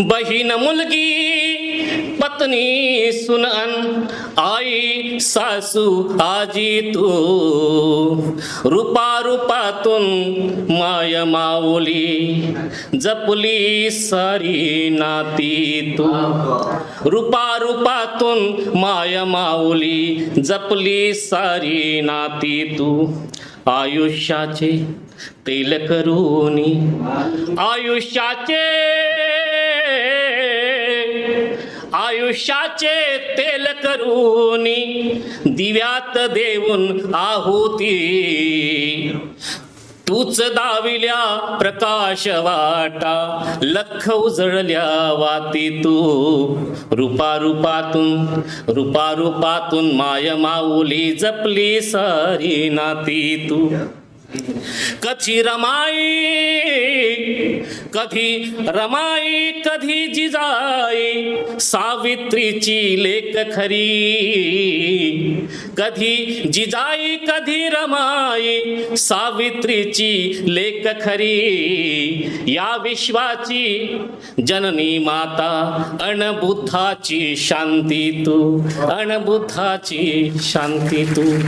बहीण मुलगी पत्नी सुनन आई सासू आजी तू। रूपा रूपातून माय माऊली जपली सारी नाती तू। रूपा रूपातून माय माऊली जपली सारी नाती तू। आयुष्याचे तेल करूनी आयुष्याचे आयुष्याचे तेल करून दिव्यात देऊन आहुती. तूच दाविल्या प्रकाश वाटा लख उजळल्या वाती तू. रूपारूपातून रूपारूपातून माय माऊली जपली सारी नाती तू. कची रमाई कधी रमाई कधी जिजाई सावित्रीची लेख खरी. कधी जिजाई कधी रमाई सावित्रीची लेख खरी. या विश्वाची जननी माता अणबुद्धाची शांती तू अणबुद्धाची शांती तू.